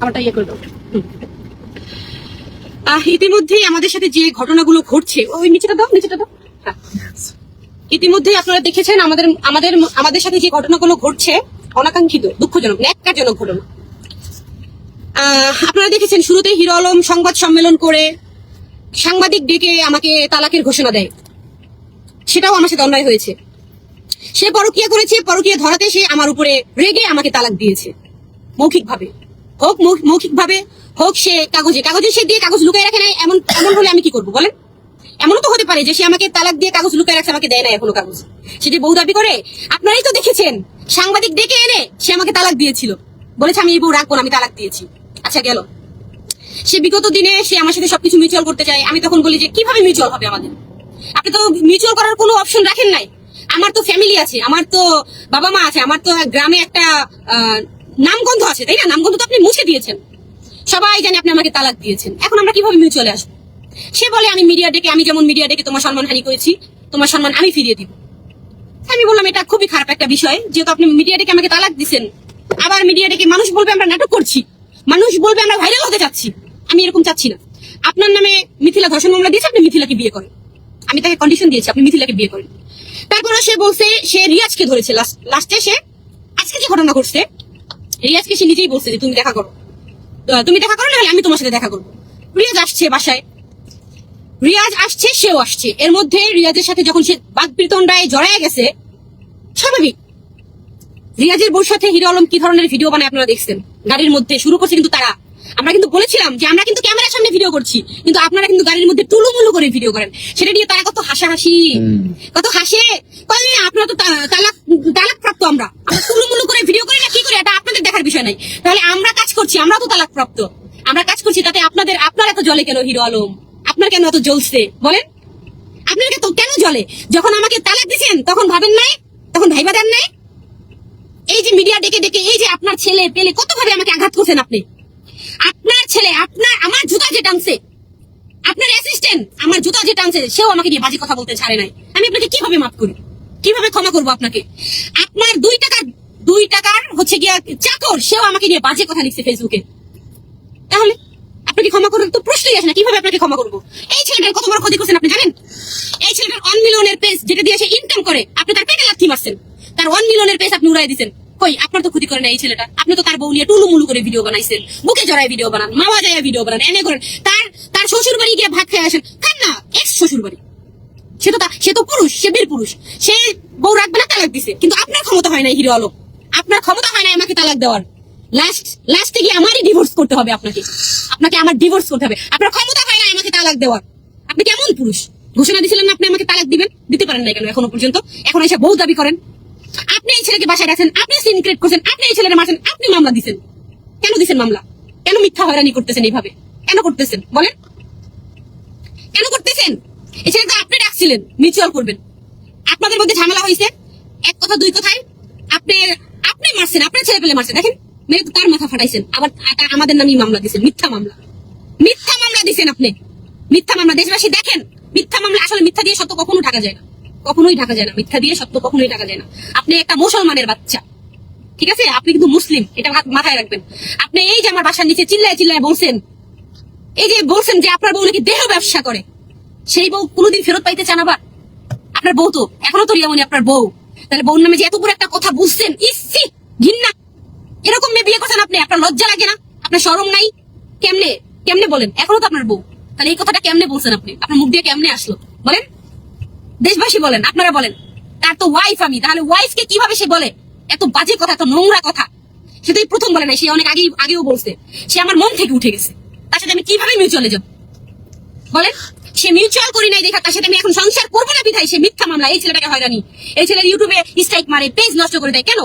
আমারটা ইয়ে করে দাও। ইতিমধ্যেই আমাদের সাথে যে ঘটনাগুলো ঘটছে, ওই নিচেটা দাও নিচেটা দাও। হ্যাঁ। ইতিমধ্যে আপনারা দেখেছেন আমাদের আমাদের আমাদের সাথে যে ঘটনাগুলো ঘটছে, অনাকাঙ্ক্ষিত, দুঃখজনক, ন্যাক্কারজনক ঘটনা। আপনারা দেখেছেন শুরুতেই হিরো আলম সংবাদ সম্মেলন করে সাংবাদিক ডেকে আমাকে তালাকের ঘোষণা দেয়। সেটাও আমার সাথে অন্যায় হয়েছে। সে পরকিয়া করেছে, পরকিয়া ধরাতে সে আমার উপরে রেগে আমাকে তালাক দিয়েছে, মৌখিকভাবে। হোক মৌখিক ভাবে হোক সে কাগজে। কাগজে সে দিয়ে কাগজ লুকাই রাখে নাই, এমন এমন হলে আমি কি করব বলেন? এমনও তো হতে পারে যে সে আমাকে তালাক দিয়ে কাগজ লুকাই রাখছে, আমাকে দেয় না এখনও কাগজ। সে যে বউ দাবি করে, আপনারাই তো দেখেছেন। সাংবাদিক ডেকে এনে সে আমাকে তালাক দিয়েছিল। বলেছে, আমি এই বউ রাখব না, আমি তালাক দিয়েছি। আচ্ছা গেল। সে বিগত দিনে সে আমার সাথে সবকিছু মিউচুয়াল করতে চায়। আমি তখন বলি যে, কীভাবে মিউচুয়াল হবে আমাদের? আপনি তো মিউচুয়াল করার কোনো অপশন রাখেন নাই। আমার তো ফ্যামিলি আছে, আমার তো বাবা মা আছে, আমার তো গ্রামে একটা নামগন্ধ আছে, তাই না? নামগন্ধ তো আপনি মুছে দিয়েছেন। সবাই জানে আপনি আমাকে তালাক দিয়েছেন। এখন আমরা কীভাবে মিউচুয়ালে আসব? সে বলে, আমি মিডিয়া ডেকে, আমি যেমন মিডিয়া ডেকে তোমার সম্মান হানি করেছি, তোমার সম্মান আমি ফিরিয়ে দিব। আমি বললাম, এটা খুবই খারাপ একটা বিষয়। যেহেতু আপনি মিডিয়া ডেকে আমাকে তালাক দিচ্ছেন আবার মিডিয়া ডেকে মানুষ বলবে আমরা নাটক করছি, মানুষ বলবে আমরা ভাইরাল হতে চাচ্ছি। আমি এরকম চাচ্ছি না। আপনার নামে মিথিলা ধর্ষণ মামলা দিয়েছে, আপনি মিথিলাকে বিয়ে করেন। আমি তাকে কন্ডিশন দিয়েছি, আপনি মিথিলাকে বিয়ে করেন। তারপরে সে বলছে, সে রিয়াজকে ধরেছে। লাস্টে সে আজকে যে ঘটনা ঘটছে রিয়াজকে সে নিজেই বলছে যে তুমি দেখা করো। তুমি দেখা করো না আমি তোমার সাথে দেখা করব। রিয়াজ আসছে বাসায়। রিয়াজ আসছে সেও আসছে। এর মধ্যে রিয়াজের সাথে যখন সে বাঘ প্রীতন্ডায় জড়ায় গেছে স্বাভাবিক। রিয়াজের বউর সাথে হিরো আলম কি ধরনের ভিডিও বানায় আপনারা দেখছেন? গাড়ির মধ্যে শুরু করছে কিন্তু তারা। আমরা কিন্তু বলেছিলাম যে আমরা কিন্তু ক্যামেরার সামনে ভিডিও করছি। কিন্তু আপনারা কিন্তু গাড়ির মধ্যে টুলুমুলু করে ভিডিও করেন। সেটা নিয়ে তারা কত হাসাহাসি। কত হাসে। কয় আপনারা তো তালাক তালাক প্রাপ্ত আমরা। আমরা টুলুমুলু করে ভিডিও আপনাদের দেখার বিষয় নাই। তাহলে আমরা কাজ করছি, আমরা তো তালাক প্রাপ্ত আমরা কাজ করছি তাতে আপনাদের, আপনার এত জলে কেন হিরো আলম? আপনার কেন এত জ্বলছে? বলেন। আপনার তো কেন জলে যখন আমাকে তালাক দিছেন তখন ভাবেন নাই? তখন ভাইবা দেন নাই? এই যে মিডিয়া ডেকে ডেকে, এই যে আপনার ছেলে পেলে কতভাবে আমাকে আঘাত করছেন আপনি? আপনার ছেলে, আপনার, আমার জুতা যে টানছে, আপনার অ্যাসিস্ট্যান্ট আমার জুতা যে টানছে, সেও আমাকে নিয়ে বাজে কথা বলতে ছাড়ে নাই। আমি আপনাকে কীভাবে মাফ করি? কীভাবে ক্ষমা করব আপনাকে? আপনার দুই টাকার দুই টাকার হচ্ছে গিয়া চাকর, সেও আমাকে নিয়ে বাজে কথা লিখছে ফেসবুকে তাহলে আপনাকে ক্ষমা করার তো প্রশ্নই আসে না, কীভাবে আপনাকে ক্ষমা করব? এই ছেলেটার কত বড় ক্ষতি করছেন আপনি জানেন? এই ছেলেটার ওয়ান মিলিয়নের পেজ যেটা দিয়ে সে ইনকাম করে, আপনি তার পেটে লাথি মারছেন। তার ওয়ান মিলিয়নের পেজ আপনি উড়াই দিচ্ছেন কই, আপনার তো ক্ষতি করে না এই ছেলেটা। আপনি তো তার বউ নিয়ে টুলু মুলু করে ভিডিও বানাইছেন। বুকে জড়ায় ভিডিও বানান মামা যায় ভিডিও বানান, এনে করেন তার তার শ্বশুর বাড়ি গিয়ে ভাত খেয়ে আসেন। খান না এক্স শ্বশুর বাড়ি সে তো সে তো পুরুষ, সে বীর পুরুষ। সে বউ রাখবে না, তালাক দিছে। কিন্তু আপনার ক্ষমতা হয় না হিরো আলো আপনার ক্ষমতা হয় না আমাকে তালাক দেওয়ার। লাস্ট লাস্টে গিয়ে আমারই ডিভোর্স করতে হবে আপনাকে। আপনাকে আমার ডিভোর্স করতে হবে। আপনার ক্ষমতা হয় না আমাকে তালাক দেওয়ার। আপনি কেমন পুরুষ? ঘোষণা দিয়েছিলেন না আপনি আমাকে তালাক দিবেন? দিতে পারেন না কেন এখনও পর্যন্ত? এখন এসে বউ দাবি করেন। আপনি এই ছেলেকে বাসায় রাখছেন, আপনি সিন ক্রিয়েট করছেন, আপনি এই ছেলেটা মারছেন, আপনি মামলা দিছেন। কেন দিছেন মামলা? কেন মিথ্যা হয়রানি করতেছেন এইভাবে? কেন করতেছেন? বলেন। কেন করতেছেন? এই ছেলেটা আপনি রাখছিলেন মিউচুয়াল করবেন। আপনাদের মধ্যে ঝামেলা হয়েছে এক কথা, দুই কথায়। আপনি আপনি মারছেন, আপনার ছেলে পেলে মারছেন। দেখেন, মেয়ে তো তার মাথা ফাটাইছেন। আবার আমাদের নামই মামলা দিছেন মিথ্যা মামলা। মিথ্যা মামলা দিছেন আপনি। মিথ্যা মামলা। দেশবাসী, দেখেন, মিথ্যা মামলা আসলে মিথ্যা দিয়ে সত্য কখনো ঢাকা যায় না। কখনোই ঢাকা যায় না। মিথ্যা দিয়ে সত্য কখনোই ঢাকা যায় না। আপনি একটা মুসলমানের বাচ্চা। ঠিক আছে? আপনি কিন্তু মুসলিম। এটা মাথায় রাখবেন। আপনি এই যে আমার বাসার নিচে চিল্লায় চিল্লায় বলছেন, এই যে বলছেন যে আপনার বউ নাকি দেহ ব্যবসা করে, সেই বউ কোনোদিন ফেরত পাইতে চান আবার? আপনার বউ তো, এখনও তো রিয়ামনি আপনার বউ। তাহলে বউর নামে যে এত বড় একটা কথা বুঝছেন? ইসি ঘিন্না এরকম মেয়ে বিয়ে করছেন আপনি, আপনার লজ্জা লাগে না? আপনার শরম নাই? কেমনে কেমনে বলেন? এখনও তো আপনার বউ। তাহলে এই কথাটা কেমনে বলছেন আপনি? আপনার মুখ দিয়ে কেমনে আসলো? বলেন। দেশবাসী বলেন, আপনারা বলেন। তার তো ওয়াইফ আমি, তাহলে ওয়াইফকে কীভাবে সে বলে? এত বাজে কথা, এত নোংরা কথা। সেটাই প্রথম বলে নাই, সে অনেক আগেই, আগেও বলছে। সে আমার মন থেকে উঠে গেছে। তার সাথে আমি কীভাবে মিউচুয়ালে যাব? বলেন। সে মিউচুয়াল করি নাই দেখা, তার সাথে আমি এখন সংসার করব না বিধায় সে মিথ্যা মামলা এই ছেলেটাকে হয়রানি। এই ছেলের ইউটিউবে স্ট্রাইক মারে পেজ নষ্ট করে দেয়। কেন?